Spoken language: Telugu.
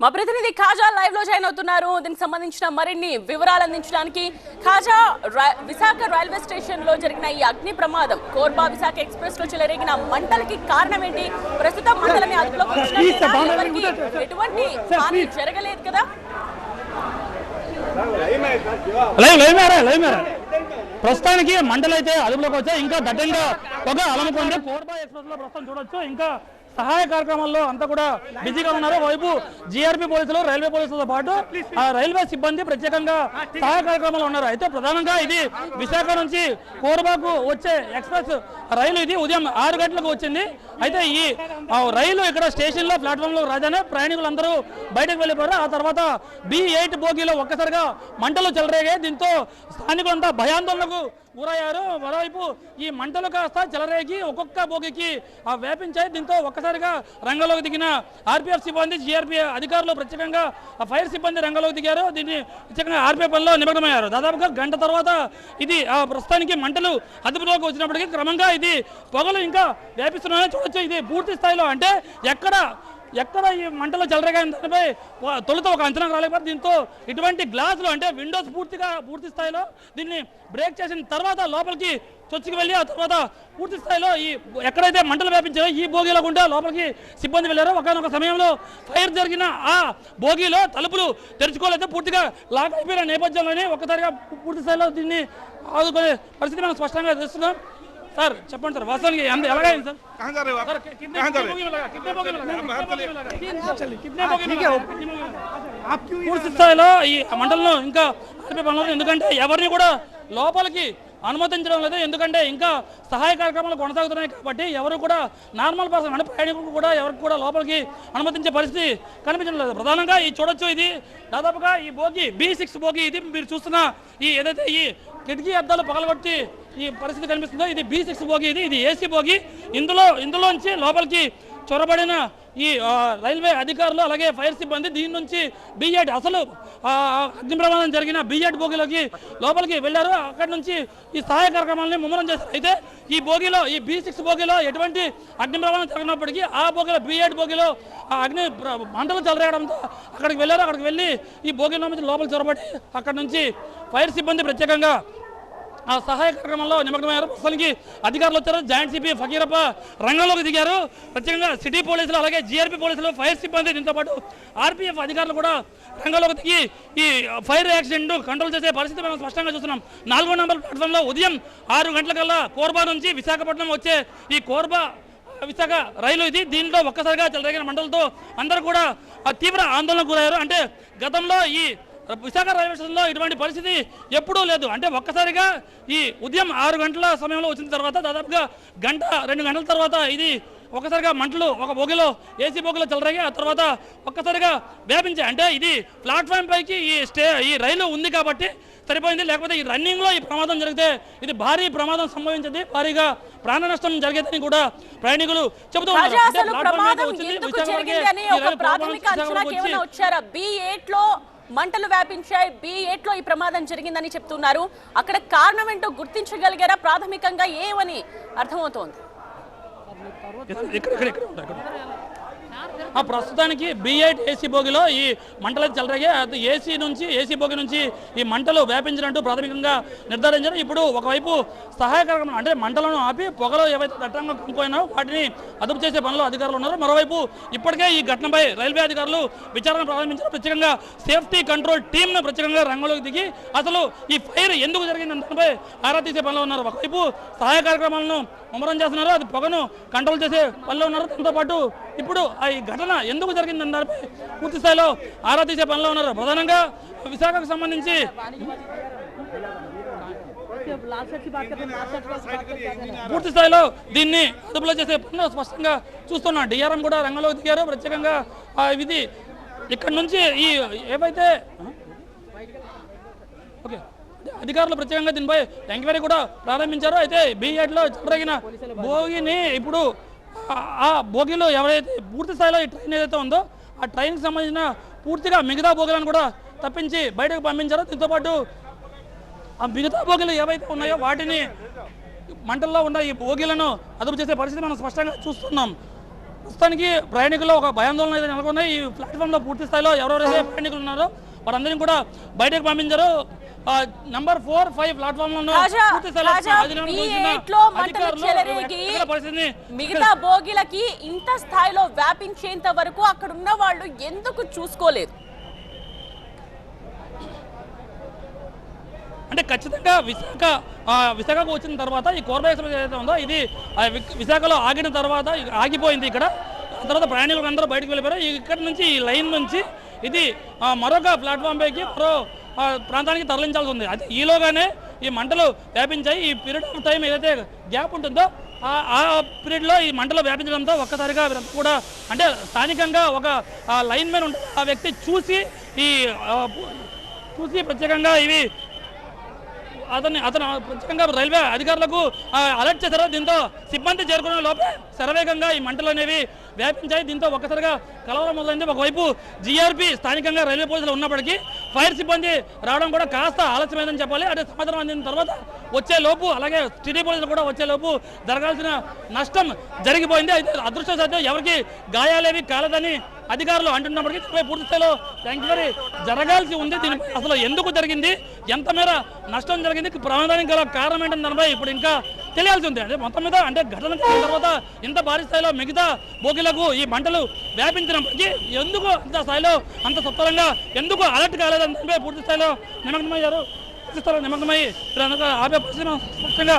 మా ప్రతినిధి ఖాజా లైవ్లో జాయిన్ అవుతున్నారు. దీనికి సంబంధించిన మరిన్ని వివరాలు అందించడానికి ఖాజా విశాఖ రైల్వే స్టేషన్లో జరిగిన ఈ అగ్ని ప్రమాదం కోర్బా విశాఖ ఎక్స్ప్రెస్లో చెలరేగిన మంటలకి కారణం ఏంటి ప్రస్తుతం మంటలని అదుపులోకి ఎటువంటి హాని జరగలేదు కదా? ప్రస్తుతానికి మంటలు అయితే అదుపులోకి వచ్చాయి. ఇంకా దట్టంగా పొగ అలముకుంది. కోర్బా ఎక్స్ప్రెస్లో ప్రస్తుతం చూడొచ్చు. ఇంకా సహాయ కార్యక్రమాల్లో అంతా కూడా బిజీగా ఉన్నారు. వైపు జీఆర్పీ పోలీసులు రైల్వే పోలీసులతో పాటు ఆ రైల్వే సిబ్బంది ప్రత్యేకంగా సహాయ కార్యక్రమాలు ఉన్నారు. అయితే ప్రధానంగా ఇది విశాఖ నుంచి కోరబాకు వచ్చే ఎక్స్ప్రెస్ రైలు ఇది ఉదయం ఆరు గంటలకు వచ్చింది. అయితే ఈ ఆ, రైలు ఇక్కడ స్టేషన్లో ప్లాట్ఫామ్లో రాగానే ప్రయాణికులందరూ బయటకు వెళ్ళిపోయారు. ఆ తర్వాత బి ఎయిట్ బోగీలో ఒక్కసారిగా మంటలు చెలరేగాయి. దీంతో స్థానికులంతా భయాందోళనకు ఊరయ్యారు. మరోవైపు ఈ మంటలు కాస్త చెలరేగి ఒక్కొక్క బోగికి ఆ వ్యాపించాయి. దీంతో ఒక్కసారిగా రంగంలోకి దిగిన ఆర్పీఎఫ్ సిబ్బంది జీఆర్పీ అధికారులు ప్రత్యేకంగా ఆ ఫైర్ సిబ్బంది రంగంలోకి దిగారు. దీన్ని ప్రత్యేకంగా ఆర్పీఎఫ్ పనిలో నిమగ్నమయ్యారు. దాదాపుగా గంట తర్వాత ఇది ఆ ప్రస్తుతానికి మంటలు అదుపులోకి వచ్చినప్పటికీ క్రమంగా ఇది పొగలు ఇంకా వ్యాపిస్తున్నాయని చూడొచ్చు. ఇది పూర్తి స్థాయిలో అంటే ఎక్కడ ఎక్కడ ఈ మంటలు చెలరేగాయని దానిపై తొలుత ఒక అంచనా రాలేకపోతే దీంతో ఇటువంటి గ్లాసులు అంటే విండోస్ పూర్తిగా పూర్తి స్థాయిలో దీన్ని బ్రేక్ చేసిన తర్వాత లోపలికి చొచ్చుకు వెళ్ళి ఆ తర్వాత పూర్తి స్థాయిలో ఈ ఎక్కడైతే మంటలు వ్యాపించారో ఈ బోగీలో గుండా లోపలికి సిబ్బంది వెళ్ళారో ఒకనొక సమయంలో ఫైర్ జరిగిన ఆ బోగీలో తలుపులు తెరుచుకోలేదు పూర్తిగా లాక్ అయిపోయిన నేపథ్యంలోనే ఒక్కసారిగా పూర్తి స్థాయిలో దీన్ని ఆదుకునే పరిస్థితి మనం స్పష్టంగా తెలుస్తున్నాం. సార్ చెప్పండి సార్ వాస్తవానికి సార్ పూర్తి స్థాయిలో ఈ మండలంలో ఇంకా పనులు ఎందుకంటే ఎవరిని కూడా లోపలికి అనుమతించడం లేదు ఎందుకంటే ఇంకా సహాయ కార్యక్రమాలు కొనసాగుతున్నాయి కాబట్టి ఎవరు కూడా నార్మల్ పర్సన్ అంటే ప్రయాణికులు కూడా ఎవరికి కూడా లోపలికి అనుమతించే పరిస్థితి కనిపించడం లేదు ప్రధానంగా ఈ చూడొచ్చు ఇది దాదాపుగా ఈ బోగి బి సిక్స్ బోగి ఇది మీరు చూస్తున్న ఈ ఏదైతే ఈ కిటికీ అద్దాలు పగలగొట్టి ఈ పరిస్థితి కనిపిస్తుందో? ఇది బి సిక్స్ బోగి ఇది ఇది ఏసీ బోగి. ఇందులో ఇందులోంచి లోపలికి చొరబడిన ఈ రైల్వే అధికారులు అలాగే ఫైర్ సిబ్బంది దీని నుంచి బిఎడ్ అసలు అగ్ని ప్రమాదం జరిగిన బిఎడ్ బోగిలోకి లోపలికి వెళ్ళారు. అక్కడి నుంచి ఈ సహాయ కార్యక్రమాలని ముమ్మరం చేశారు. అయితే ఈ బోగిలో ఈ బి సిక్స్ బోగిలో ఎటువంటి అగ్ని ప్రమాదం జరిగినప్పటికీ ఆ బోగిలో బిఎడ్ బోగిలో ఆ అగ్ని మంటలు చెలరేయడంతో అక్కడికి వెళ్ళారు. అక్కడికి వెళ్ళి ఈ బోగిలో నుంచి లోపలికి చొరబడి అక్కడి నుంచి ఫైర్ సిబ్బంది ప్రత్యేకంగా ఆ సహాయ కార్యక్రమంలో నిమగ్నమయ్యారు ప్రస్తుతానికి అధికారులు వచ్చారు. జాయింట్ సిపి ఫకీరప్ప రంగంలోకి దిగారు. ప్రత్యేకంగా సిటీ పోలీసులు అలాగే జీఆర్పీ పోలీసులు ఫైర్ సిబ్బంది దీంతో పాటు ఆర్పీఎఫ్ అధికారులు కూడా రంగంలోకి దిగి ఈ ఫైర్ యాక్సిడెంట్ కంట్రోల్ చేసే పరిస్థితి మనం స్పష్టంగా చూస్తున్నాం. నాలుగో నెంబర్ ప్లాట్ఫామ్లో ఉదయం ఆరు గంటలకల్లా కోర్బా నుంచి విశాఖపట్నం వచ్చే ఈ కోర్బా విశాఖ రైలు ఇది. దీంట్లో ఒక్కసారిగా చెలరేగిన మండలతో అందరూ కూడా తీవ్ర ఆందోళనకు గురయ్యారు. అంటే గతంలో ఈ విశాఖ రైల్వే స్టేషన్లో ఇటువంటి పరిస్థితి ఎప్పుడూ లేదు. అంటే ఒక్కసారిగా ఈ ఉదయం ఆరు గంటల సమయంలో వచ్చిన తర్వాత దాదాపుగా గంట రెండు గంటల తర్వాత ఇది ఒక్కసారిగా మంటలు ఒక బోగిలో ఏసీ బోగిలో చెలరేగి ఆ తర్వాత ఒక్కసారిగా వ్యాపించాయి అంటే ఇది ప్లాట్ఫామ్ పైకి ఈ స్టే ఈ రైలు ఉంది కాబట్టి సరిపోయింది. లేకపోతే ఈ రన్నింగ్లో ఈ ప్రమాదం జరిగితే ఇది భారీ ప్రమాదం సంభవించింది. భారీగా ప్రాణ నష్టం జరిగేదని కూడా ప్రయాణికులు చెబుతూ ఉన్నారు. మంటలు వ్యాపించాయి. బి ఎయిట్లో ఈ ప్రమాదం జరిగిందని చెప్తున్నారు. అక్కడ కారణం ఏంటో గుర్తించగలిగారా? ప్రాథమికంగా ఏమని అర్థమవుతోంది? ఆ ప్రస్తుతానికి బి ఏసీ బోగిలో ఈ మంటలు చెలరగే. అది ఏసీ నుంచి ఏసీ బోగి నుంచి ఈ మంటలు వ్యాపించినట్టు ప్రాథమికంగా నిర్ధారించారు ఇప్పుడు ఒకవైపు సహాయ కార్యక్రమం అంటే మంటలను ఆపి పొగలు ఏవైతే దట్టంగా కమ్ముకోయినాయో వాటిని అదుపు చేసే పనిలో అధికారులు ఉన్నారు. మరోవైపు ఇప్పటికే ఈ ఘటనపై రైల్వే అధికారులు విచారణ ప్రారంభించారు. ప్రత్యేకంగా సేఫ్టీ కంట్రోల్ టీంను ప్రత్యేకంగా రంగంలోకి దిగి అసలు ఈ ఫైర్ ఎందుకు జరిగింది దానిపై ఆరా తీసే పనిలో ఉన్నారు. ఒకవైపు సహాయ కార్యక్రమాలను ముమ్మరం చేస్తున్నారు. అది పొగను కంట్రోల్ చేసే పనిలో ఉన్నారు. దాంతో పాటు ఇప్పుడు ఈ ఘటన ఎందుకు జరిగిందని దానిపై పూర్తి స్థాయిలో ఆరా తీసే పనిలో ఉన్నారు. ప్రధానంగా విశాఖకు సంబంధించి పూర్తి స్థాయిలో దీన్ని అదుపులో చేసే పనిలో స్పష్టంగా చూస్తున్నాం. డిఆర్ఎం కూడా రంగంలోకి దిగారు. ప్రత్యేకంగా ఆ, ఇది ఇక్కడ నుంచి ఈ ఏవైతే ఓకే. అధికారులు ప్రత్యేకంగా దీనిపై ఎంక్వైరీ కూడా ప్రారంభించారు. అయితే బీఎడ్లో చెలరేగిన భోగిని ఇప్పుడు ఆ- ఆ ఎవరైతే పూర్తి స్థాయిలో ఈ ట్రైన్ ఏదైతే ఉందో ఆ ట్రైన్కి సంబంధించిన పూర్తిగా మిగతా భోగిలను కూడా తప్పించి బయటకు పంపించారు. దీంతోపాటు ఆ మిగతా భోగిలు ఏవైతే ఉన్నాయో వాటిని మంటల్లో ఉన్న ఈ భోగిలను అదుపు చేసే పరిస్థితి మనం స్పష్టంగా చూస్తున్నాం. ప్రస్తుతానికి ప్రయాణికుల్లో ఒక భయాందోళన అయితే నెలకొన్నాయి ఈ ప్లాట్ఫామ్లో పూర్తి స్థాయిలో ఎవరెవరైతే ప్రయాణికులు ఉన్నారో వారందరినీ కూడా బయటకు పంపించారు. నంబర్ ఫోర్ ఫైవ్ ప్లాట్ఫామ్ మిగతా బోగిలకి ఇంత స్థాయిలో వ్యాపించేంత వరకు అక్కడ ఉన్న వాళ్ళు ఎందుకు చూసుకోలేదు? అంటే ఖచ్చితంగా విశాఖ విశాఖకు వచ్చిన తర్వాత ఈ కోర్బా ఎక్స్ప్రెస్ ఏదైతే ఉందో ఇది విశాఖలో ఆగిన తర్వాత ఆగిపోయింది ఇక్కడ. తర్వాత ప్రయాణికులు అందరూ బయటకు వెళ్ళిపోయారు. ఇక్కడ నుంచి ఈ లైన్ నుంచి ఇది మరొక ప్లాట్ఫామ్ పైకి మరో ప్రాంతానికి తరలించాల్సి ఉంది. అది ఈలోగానే ఈ మంటలు వ్యాపించాయి. ఈ పీరియడ్ ఆఫ్ టైం ఏదైతే గ్యాప్ ఉంటుందో ఆ- పీరియడ్లో ఈ మంటలు వ్యాపించడంతో ఒక్కసారిగా కూడా అంటే స్థానికంగా ఒక లైన్ మ్యాన్ ఉంటుంది ఆ వ్యక్తి చూసి ఈ చూసి ప్రత్యేకంగా ఇవి అతన్ని అతను ప్రత్యేకంగా రైల్వే అధికారులకు అలర్ట్ చేశారు. దీంతో సిబ్బంది చేరుకునే లోపే శరవేగంగా ఈ మంటలు అనేవి వ్యాపించాయి. దీంతో ఒక్కసారిగా కలవరం మొదలైంది. ఒకవైపు జీఆర్పీ స్థానికంగా రైల్వే పోలీసులు ఉన్నప్పటికీ ఫైర్ సిబ్బంది రావడం కూడా కాస్త ఆలస్యమైందని చెప్పాలి. అదే సమాచారం అందిన తర్వాత వచ్చే లోపు అలాగే సిటీ పోలీసులు కూడా వచ్చే లోపు జరగాల్సిన నష్టం జరిగిపోయింది. అయితే అదృష్టశాతం ఎవరికి గాయాలేవి కాలేదని అధికారులు అంటున్నప్పటికీ దీనిపై పూర్తి స్థాయిలో ఎంక్వైరీ జరగాల్సి ఉంది. దీని అసలు ఎందుకు జరిగింది? ఎంత మేర నష్టం జరిగింది? ప్రమాదానికి గల కారణం ఏంటని దానిపై ఇప్పుడు ఇంకా తెలియాల్సి ఉంది. అంటే మొత్తం మీద అంటే ఘటన జరిగిన తర్వాత ఇంత భారీ స్థాయిలో మిగతా బోగిలకు ఈ మంటలు వ్యాపించినప్పటికీ ఎందుకు అంత స్థాయిలో అంత సత్వరంగా ఎందుకు అలర్ట్ కాలేదని పూర్తి స్థాయిలో నిమగ్నమయ్యారు. పూర్తి స్థాయిలో నిమగ్నమై ఆపే పరిస్థితి స్పష్టంగా